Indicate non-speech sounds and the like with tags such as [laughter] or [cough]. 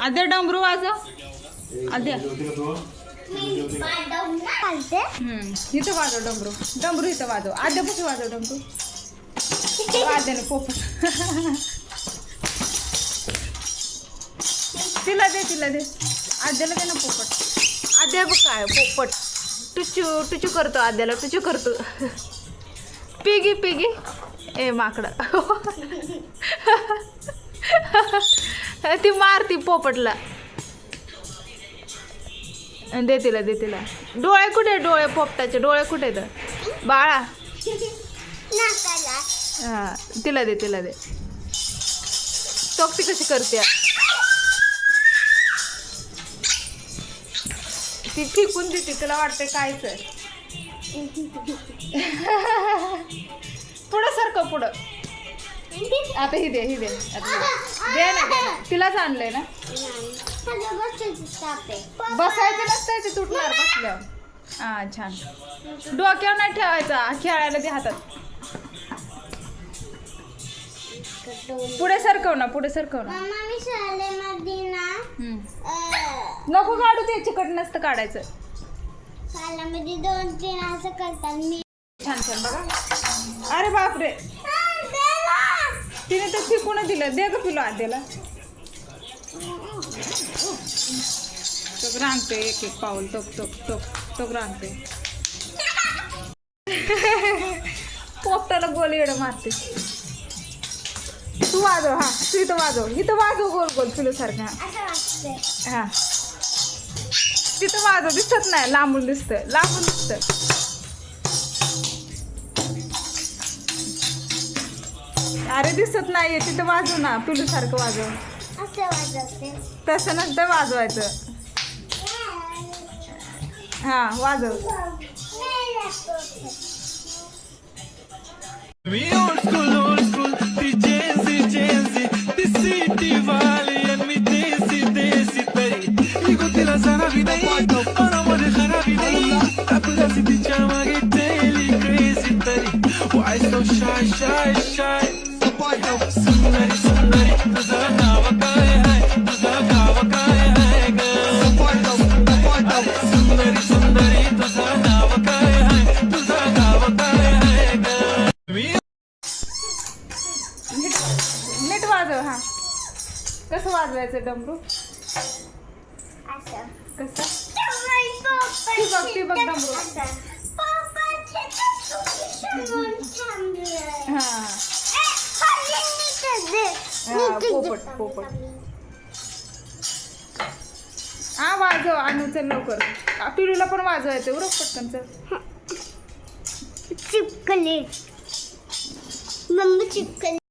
आद्या डमरू वाजव. आद्या. इथं वाजव डमरू. डमरू इथं वाजव. आद्यापासून वाजव डमरू. आद्याने पोपट. तिला दे तिला दे. आद्याला दे ना पोपट. आद्या बघ काय पोपट. टुचू टुचू करतो आद्याला टुचू करतो. Piggy piggy. ए माकडं. ती मारती पोपटला. दे तिला दे तिला. डोळे कुठे डोळे पोपटाचे? डोळे कुठे तर बाळा. हा तिला दे तिला दे. चौकटी कशी करते? ती फिकून देते तिला वाटते कायच [laughs] पुढं सारखं पुढं. आता ही दे ही दे. आता दे. दे ना दे ना. तिलाच आणलंय ना. बसायचं नसतंय ते तुटणार बसल्यावर. हा छान. डोक्यावर नाही ठेवायचा. खेळायला दे हातात. पुढे सरकव ना पुढे सरकव ना. मम्मा मी शाळेमध्ये ना हम्म. अं, नको काढू ते. चिकट नसतं काढायचं. शाळेमध्ये दोन तीन असं करतात. मी छान छान बघा. अरे बापरे. तिने तर शिकून दिलं. दे ग पिलो आद्याला. तो रांगते एक एक पाऊल. टोक टोक टोक टोक रांगते पोपटाला गोल येडं मारते तू वाजव हा. तू इथं वाजव. इथं वाजव गोल गोल पिलो सारखं. हा. तिथं वाजव. दिसत नाही. लांबून दिसतं लांबून दिसतं दिसत नाहीये तिथं वाजव ना पिलू सारखं वाजव असं वाजवते तसं नसतं वाजवायचं हा वाजव We old school, old school, the Gen Z, Gen Z, the city valley and me desi, desi tari. Ego tila sana vidai, ona mone khara vidai. Apla city chama get daily crazy tari. Why so shy, shy, shy? कसं वाजवायचं डमरू? कसं? बघ डमरू. पोपट, पोपट. हा वाजव आणू चल लवकर. आ, पिलूला पण वाजवायचं बरं पटकन चल. चिपकले. मम्मी चिपकले.